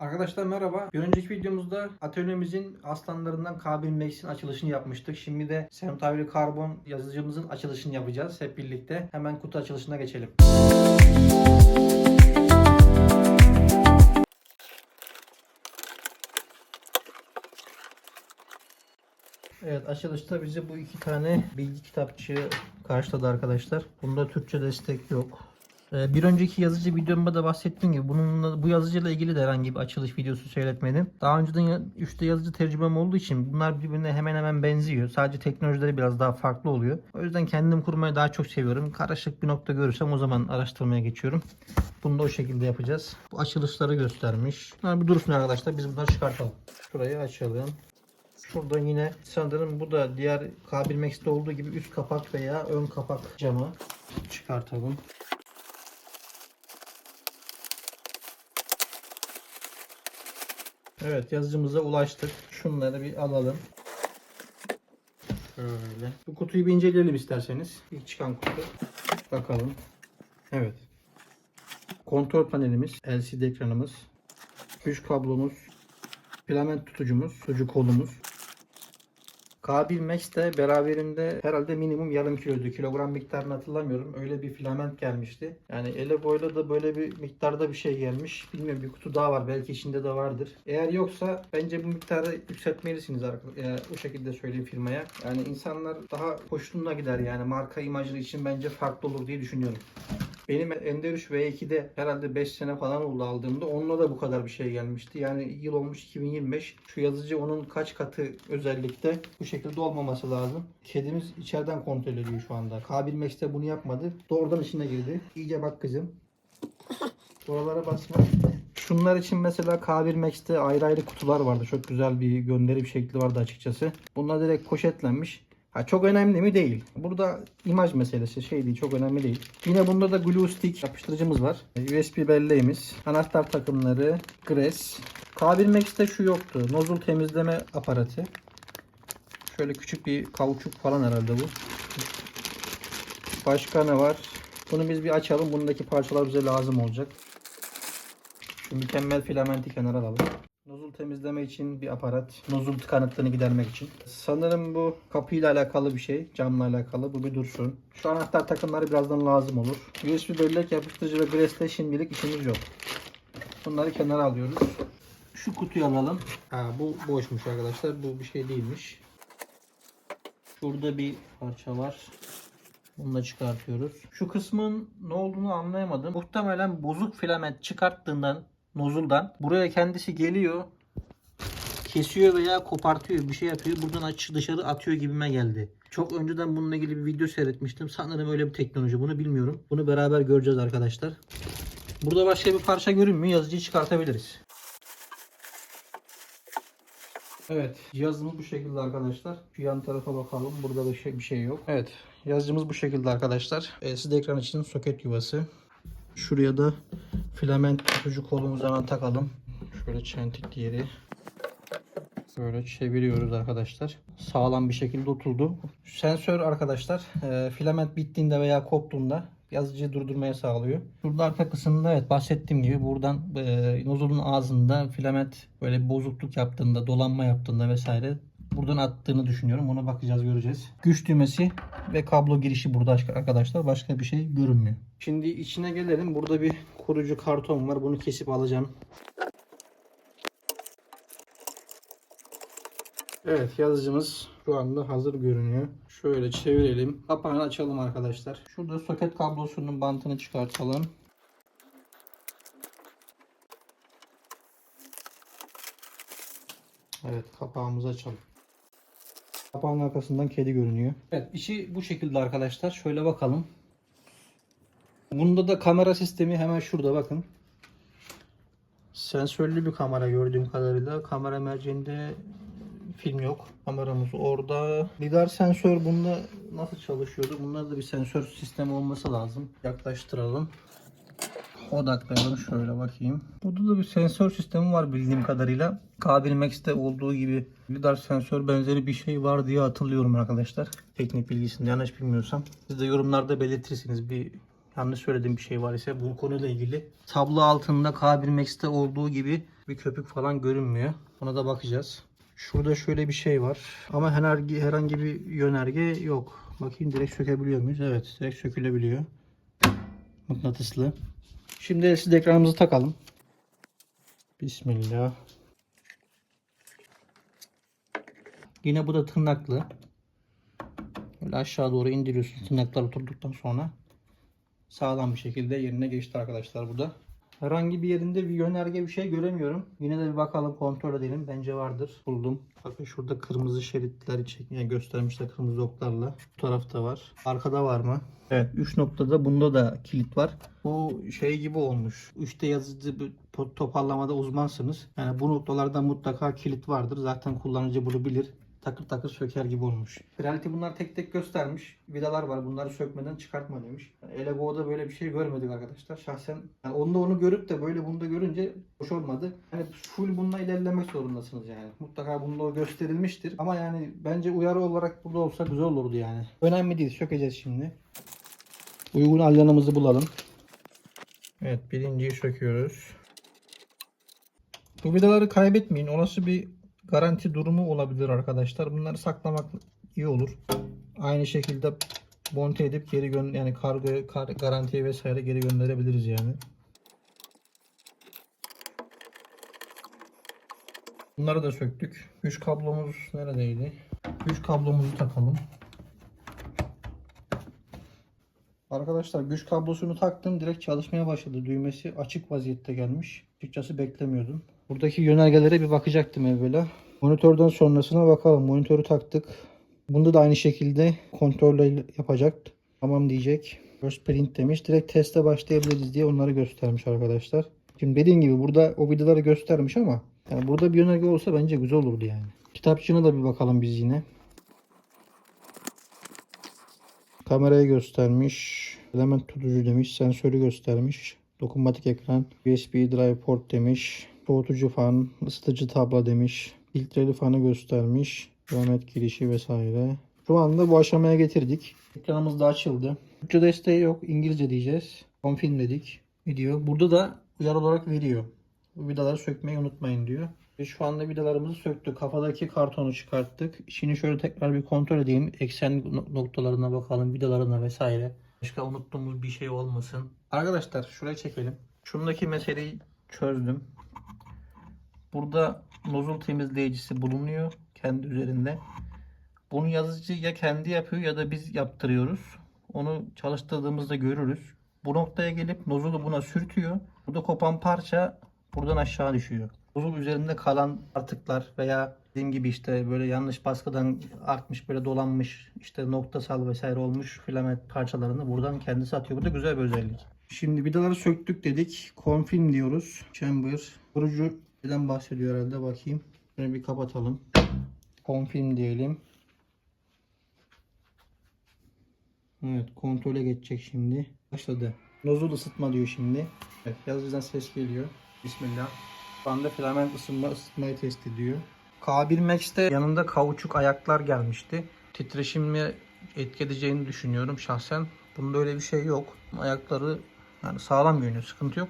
Arkadaşlar merhaba. Bir önceki videomuzda atölyemizin aslanlarından K1 Max'in açılışını yapmıştık. Şimdi de Semtavri Karbon yazıcımızın açılışını yapacağız hep birlikte. Hemen kutu açılışına geçelim. Evet açılışta bize bu iki tane bilgi kitapçığı karşıladı arkadaşlar. Bunda Türkçe destek yok. Ee, Bir önceki yazıcı videomda da bahsettiğim gibi bununla, bu yazıcıyla ilgili de herhangi bir açılış videosu seyretmedim. Daha önceden 3D yazıcı tecrübem olduğu için bunlar birbirine hemen hemen benziyor. Sadece teknolojileri biraz daha farklı oluyor. O yüzden kendim kurmayı daha çok seviyorum. Karışık bir nokta görürsem o zaman araştırmaya geçiyorum. Bunu da o şekilde yapacağız. Bu açılışları göstermiş. Bunlar bir dursun arkadaşlar. Biz bunları çıkartalım. Şurayı açalım. Şurada yine sanırım bu da diğer K1 Max'te olduğu gibi üst kapak veya ön kapak camı çıkartalım. Evet yazıcımıza ulaştık. Şunları bir alalım. Şöyle. Bu kutuyu bir inceleyelim isterseniz. İlk çıkan kutu. Bakalım. Evet. Kontrol panelimiz, LCD ekranımız, güç kablomuz, filament tutucumuz, tutucu kolumuz. K1 Max de beraberinde herhalde minimum yarım kiloydu. Kilogram miktarını hatırlamıyorum. Öyle bir filament gelmişti. Yani ele boyla da böyle bir miktarda bir şey gelmiş. Bilmiyorum bir kutu daha var. Belki içinde de vardır. Eğer yoksa bence bu miktarı yükseltmelisiniz. arkadaşlar. O şekilde söyleyeyim firmaya. Yani insanlar daha hoşluğuna gider yani. Marka imajı için bence farklı olur diye düşünüyorum. Benim Ender 3 V2'de herhalde 5 sene falan oldu aldığımda. Onunla da bu kadar bir şey gelmişti. Yani yıl olmuş 2025. Şu yazıcı onun kaç katı özellikle bu şekilde olmaması lazım. Kedimiz içeriden kontrol ediyor şu anda. K1 Max'te bunu yapmadı. Doğrudan içine girdi. İyice bak kızım. Buralara basma. Şunlar için mesela K1 Max'te ayrı ayrı kutular vardı. Çok güzel bir gönderi şekli vardı açıkçası. Bunlar direkt poşetlenmiş. Ha, çok önemli mi? Değil. Burada imaj meselesi şey değil. Çok önemli değil. Yine bunda da glue stick yapıştırıcımız var. USB belleğimiz. Anahtar takımları. Gres. K1 Max'te şu yoktu. Nozul temizleme aparatı. Şöyle küçük bir kauçuk falan herhalde bu. Başka ne var? Bunu biz bir açalım. Bundaki parçalar bize lazım olacak. Şu mükemmel filamenti kenara alalım. Nozul temizleme için bir aparat. Nozul tıkanıklığını gidermek için. Sanırım bu kapıyla alakalı bir şey. Camla alakalı. Bu bir dursun. Şu anahtar takımları birazdan lazım olur. USB bellek yapıştırıcı ve Gres'te şimdilik işimiz yok. Bunları kenara alıyoruz. Şu kutuyu alalım. Ha, bu boşmuş arkadaşlar. Bu bir şey değilmiş. Şurada bir parça var. Bunu da çıkartıyoruz. Şu kısmın ne olduğunu anlayamadım. Muhtemelen bozuk filament çıkarttığından nozuldan buraya kendisi geliyor kesiyor veya kopartıyor bir şey yapıyor buradan dışarı atıyor gibime geldi. Çok önceden bununla ilgili bir video seyretmiştim. Sanırım öyle bir teknoloji. Bunu bilmiyorum. Bunu beraber göreceğiz arkadaşlar. Burada başka bir parça görünmüyor. Yazıcıyı çıkartabiliriz. Evet, cihazımız bu şekilde arkadaşlar. Şu yan tarafa bakalım. Burada bir şey, bir şey yok. Evet, yazıcımız bu şekilde arkadaşlar. LCD ekran için soket yuvası. Şuraya da filament tutucu kolumuzu hemen takalım. Şöyle çentik yeri. Böyle çeviriyoruz arkadaşlar. Sağlam bir şekilde oturdu. Sensör arkadaşlar e, filament bittiğinde veya koptuğunda yazıcıyı durdurmaya sağlıyor. Burada arka kısımda evet bahsettiğim gibi buradan e, nozulun ağzında filament böyle bozukluk yaptığında, dolanma yaptığında vesaire buradan attığını düşünüyorum. Ona bakacağız, göreceğiz. Güç düğmesi ve kablo girişi burada arkadaşlar. Başka bir şey görünmüyor. Şimdi içine gelelim. Burada bir koruyucu karton var. Bunu kesip alacağım. Evet yazıcımız şu anda hazır görünüyor. Şöyle çevirelim. Kapağını açalım arkadaşlar. Şurada soket kablosunun bantını çıkartalım. Evet kapağımızı açalım. Kapağın arkasından kedi görünüyor. Evet içi bu şekilde arkadaşlar. Şöyle bakalım. Bunda da kamera sistemi hemen şurada bakın. Sensörlü bir kamera gördüğüm kadarıyla. Kamera merceğinde film yok. Kameramız orada. Lidar sensör bunda nasıl çalışıyordu? Bunda da bir sensör sistemi olması lazım. Yaklaştıralım. Odaklayalım şöyle bakayım. Burada da bir sensör sistemi var bildiğim kadarıyla. K1 Max'te olduğu gibi lidar sensör benzeri bir şey var diye hatırlıyorum arkadaşlar. Teknik bilgisinde yanlış bilmiyorsam. Siz de yorumlarda belirtirsiniz bir yanlış söylediğim bir şey var ise bu konuyla ilgili. Tablo altında K1 Max'te olduğu gibi Bir köpük falan görünmüyor. Ona da bakacağız. Şurada şöyle bir şey var. Ama herhangi, herhangi bir yönerge yok. Bakayım direkt sökebiliyor muyuz? Evet direkt sökülebiliyor. Mıknatıslı. Şimdi LCD ekranımızı takalım. Bismillah. Yine bu da tırnaklı. Böyle aşağı doğru indiriyorsun tırnaklar oturduktan sonra sağlam bir şekilde yerine geçti arkadaşlar bu da. Herhangi bir yerinde bir yönerge bir şey göremiyorum. Yine de bir bakalım kontrol edelim. Bence vardır. Buldum. Bakın şurada kırmızı şeritler çek yani göstermişler kırmızı oklarla. Bu tarafta var. Arkada var mı? Evet 3 noktada bunda da kilit var. Bu şey gibi olmuş. 3'te yazıcı toparlamada uzmansınız. Yani bu noktalarda mutlaka kilit vardır. Zaten kullanıcı bunu bilir takır takır söker gibi olmuş. Reality bunlar tek tek göstermiş. Vidalar var. Bunları sökmeden çıkartma demiş. Elego'da böyle bir şey görmedik arkadaşlar. Şahsen yani onda onu görüp de böyle bunu da görünce hoş olmadı. Yani full bununla ilerlemek zorundasınız yani. Mutlaka bunda o gösterilmiştir. Ama yani bence uyarı olarak burada olsa güzel olurdu yani. Önemli değil. Sökeceğiz şimdi. Uygun alyanımızı bulalım. Evet birinciyi söküyoruz. Bu vidaları kaybetmeyin. Olası bir garanti durumu olabilir arkadaşlar. Bunları saklamak iyi olur. Aynı şekilde monte edip geri gön yani kargo kar garantiye vesaire geri gönderebiliriz yani. Bunları da söktük. Güç kablomuz neredeydi? Güç kablomuzu takalım. Arkadaşlar güç kablosunu taktım. Direkt çalışmaya başladı. Düğmesi açık vaziyette gelmiş. Açıkçası beklemiyordum. Buradaki yönergelere bir bakacaktım evvela. Monitörden sonrasına bakalım. Monitörü taktık. Bunda da aynı şekilde kontrolle yapacak. Tamam diyecek. First print demiş. Direkt teste başlayabiliriz diye onları göstermiş arkadaşlar. Şimdi dediğim gibi burada o videoları göstermiş ama yani burada bir yönerge olsa bence güzel olurdu yani. Kitapçığına da bir bakalım biz yine. Kameraya göstermiş. Element tutucu demiş. Sensörü göstermiş. Dokunmatik ekran. USB drive port demiş. Soğutucu fan. ısıtıcı tabla demiş. Filtreli fanı göstermiş. Rahmet girişi vesaire. Şu anda bu aşamaya getirdik. Ekranımız da açıldı. Türkçe desteği yok. İngilizce diyeceğiz. Confirm dedik. Video. Burada da uyarı olarak veriyor. Bu vidaları sökmeyi unutmayın diyor. Şu anda vidalarımızı söktük. Kafadaki kartonu çıkarttık. İçini şöyle tekrar bir kontrol edeyim. Eksen no- noktalarına bakalım. Vidalarına vesaire. Başka unuttuğumuz bir şey olmasın. Arkadaşlar şuraya çekelim. Şundaki meseleyi çözdüm. Burada nozul temizleyicisi bulunuyor kendi üzerinde. Bunu yazıcı ya kendi yapıyor ya da biz yaptırıyoruz. Onu çalıştırdığımızda görürüz. Bu noktaya gelip nozulu buna sürtüyor. Burada kopan parça buradan aşağı düşüyor. Nozul üzerinde kalan artıklar veya dediğim gibi işte böyle yanlış baskıdan artmış böyle dolanmış işte noktasal vesaire olmuş filament parçalarını buradan kendisi atıyor. Bu da güzel bir özellik. Şimdi vidaları söktük dedik. Confirm diyoruz. Chamber. Kurucu neden bahsediyor herhalde bakayım. Şunu bir kapatalım. Confirm diyelim. Evet kontrole geçecek şimdi. Başladı. Nozul ısıtma diyor şimdi. Evet yazıcıdan ses geliyor. Bismillah. Şu filament ısınma ısıtmayı test ediyor. K1 Max'te yanında kauçuk ayaklar gelmişti. Titreşimi etki edeceğini düşünüyorum şahsen. Bunda öyle bir şey yok. Ayakları yani sağlam görünüyor. Sıkıntı yok.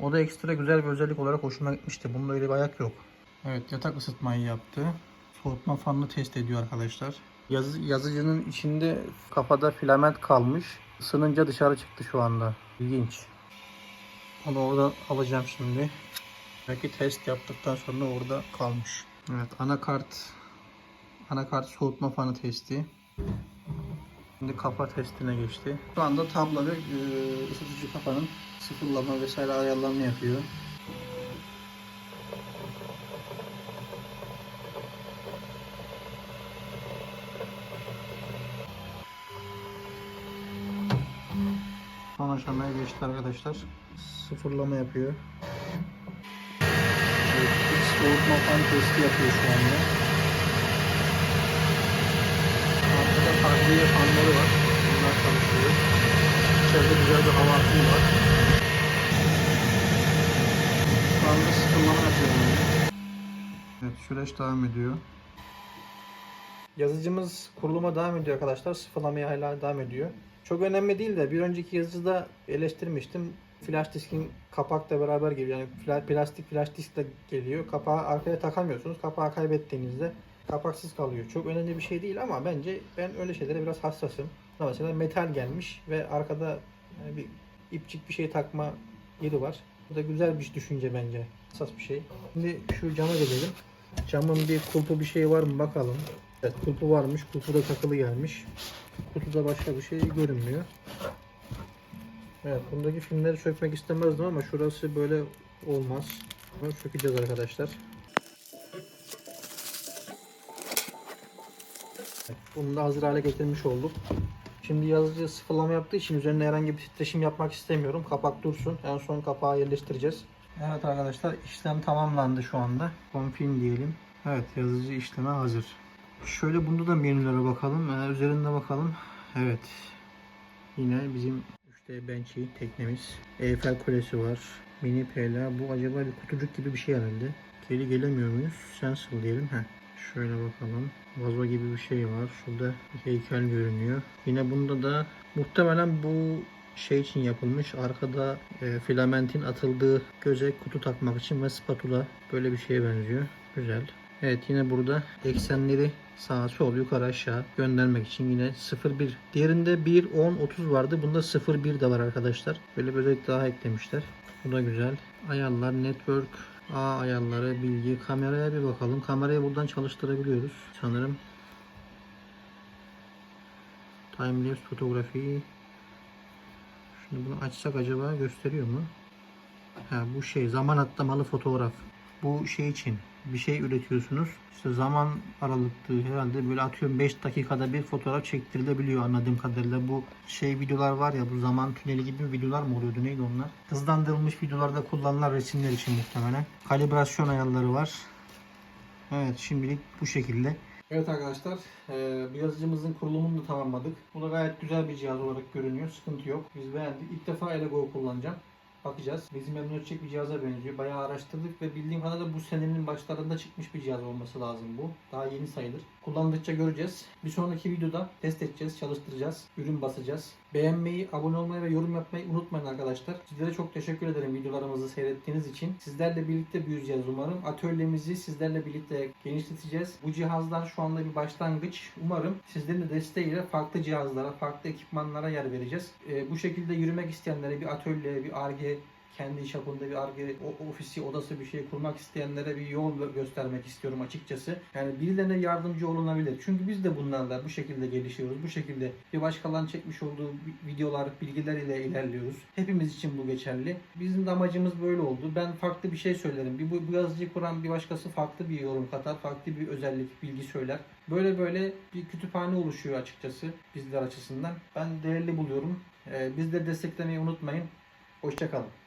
O da ekstra güzel bir özellik olarak hoşuma gitmişti. Bunda öyle bir ayak yok. Evet yatak ısıtmayı yaptı. Soğutma fanını test ediyor arkadaşlar. Yazı, yazıcının içinde kafada filament kalmış. Isınınca dışarı çıktı şu anda. İlginç. Onu orada alacağım şimdi. Belki test yaptıktan sonra orada kalmış. Evet anakart anakart soğutma fanı testi. Şimdi kafa testine geçti. Şu anda tablo ve e, ısıtıcı kafanın sıfırlama vesaire ayarlarını yapıyor. Son aşamaya geçti arkadaşlar. Sıfırlama yapıyor. Evet, iç soğutma fan testi yapıyor şu anda. Arkada tahliye fanları var. Bunlar çalışıyor. İçeride güzel bir hava akımı var. Şu anda sıfırlama yapıyor. Evet süreç devam ediyor. Yazıcımız kuruluma devam ediyor arkadaşlar. Sıfırlamaya hala devam ediyor. Çok önemli değil de bir önceki yazıcıda eleştirmiştim. Flash diskin kapakla beraber geliyor. Yani plastik flash disk de geliyor. Kapağı arkaya takamıyorsunuz. Kapağı kaybettiğinizde kapaksız kalıyor. Çok önemli bir şey değil ama bence ben öyle şeylere biraz hassasım. Mesela metal gelmiş ve arkada yani bir ipçik bir şey takma yeri var. Bu da güzel bir düşünce bence. Hassas bir şey. Şimdi şu cama gelelim. Camın bir kulpu bir şey var mı bakalım. Evet kulpu varmış. Kulpu da takılı gelmiş. Kutuda başka bir şey görünmüyor. Evet bundaki filmleri sökmek istemezdim ama şurası böyle olmaz. Bunu sökeceğiz arkadaşlar. Bunu da hazır hale getirmiş olduk. Şimdi yazıcı sıfırlama yaptığı için üzerine herhangi bir titreşim yapmak istemiyorum. Kapak dursun. En son kapağı yerleştireceğiz. Evet arkadaşlar işlem tamamlandı şu anda. Confirm diyelim. Evet yazıcı işleme hazır. Şöyle bunda da menülere bakalım. Ee, üzerinde bakalım. Evet. Yine bizim 3D Benchy teknemiz. Eiffel Kulesi var. Mini PLA. Bu acaba bir kutucuk gibi bir şey herhalde. Geri gelemiyor muyuz? Sensible diyelim. Heh. Şöyle bakalım. Vazo gibi bir şey var. Şurada bir heykel görünüyor. Yine bunda da muhtemelen bu şey için yapılmış. Arkada e, filamentin atıldığı göze kutu takmak için ve spatula böyle bir şeye benziyor. Güzel. Evet yine burada eksenleri sağa sol yukarı aşağı göndermek için yine 0-1. Diğerinde 1, 10, 30 vardı. Bunda 0-1 de var arkadaşlar. Böyle bir özellik daha eklemişler. Bu da güzel. Ayarlar, network, A ayarları, bilgi, kameraya bir bakalım. Kamerayı buradan çalıştırabiliyoruz sanırım. Timelapse fotoğrafi. Şimdi bunu açsak acaba gösteriyor mu? Ha, bu şey zaman atlamalı fotoğraf. Bu şey için bir şey üretiyorsunuz. İşte zaman aralıklı herhalde böyle atıyorum 5 dakikada bir fotoğraf çektirilebiliyor anladığım kadarıyla. Bu şey videolar var ya bu zaman tüneli gibi videolar mı oluyordu neydi onlar? Hızlandırılmış videolarda kullanılan resimler için muhtemelen. Kalibrasyon ayarları var. Evet şimdilik bu şekilde. Evet arkadaşlar eee, bir yazıcımızın kurulumunu da tamamladık. Bu da gayet güzel bir cihaz olarak görünüyor. Sıkıntı yok. Biz beğendik. İlk defa Elego kullanacağım. Bakacağız. Bizi memnun edecek bir cihaza benziyor. Bayağı araştırdık ve bildiğim kadarıyla bu senenin başlarında çıkmış bir cihaz olması lazım bu. Daha yeni sayılır. Kullandıkça göreceğiz. Bir sonraki videoda test edeceğiz, çalıştıracağız, ürün basacağız. Beğenmeyi, abone olmayı ve yorum yapmayı unutmayın arkadaşlar. Sizlere çok teşekkür ederim videolarımızı seyrettiğiniz için. Sizlerle birlikte büyüyeceğiz umarım. Atölyemizi sizlerle birlikte genişleteceğiz. Bu cihazlar şu anda bir başlangıç. Umarım sizlerin de desteğiyle farklı cihazlara, farklı ekipmanlara yer vereceğiz. Ee, bu şekilde yürümek isteyenlere bir atölye, bir ARGE kendi çapında bir ARGE ofisi, odası bir şey kurmak isteyenlere bir yol gö- göstermek istiyorum açıkçası. Yani birilerine yardımcı olunabilir. Çünkü biz de bunlarla bu şekilde gelişiyoruz. Bu şekilde bir başkalarının çekmiş olduğu vi- videolar, bilgiler ile ilerliyoruz. Hepimiz için bu geçerli. Bizim de amacımız böyle oldu. Ben farklı bir şey söylerim. Bir bu, bu yazıcıyı kuran bir başkası farklı bir yorum katar, farklı bir özellik, bilgi söyler. Böyle böyle bir kütüphane oluşuyor açıkçası bizler açısından. Ben değerli buluyorum. Ee, bizleri desteklemeyi unutmayın. Hoşçakalın.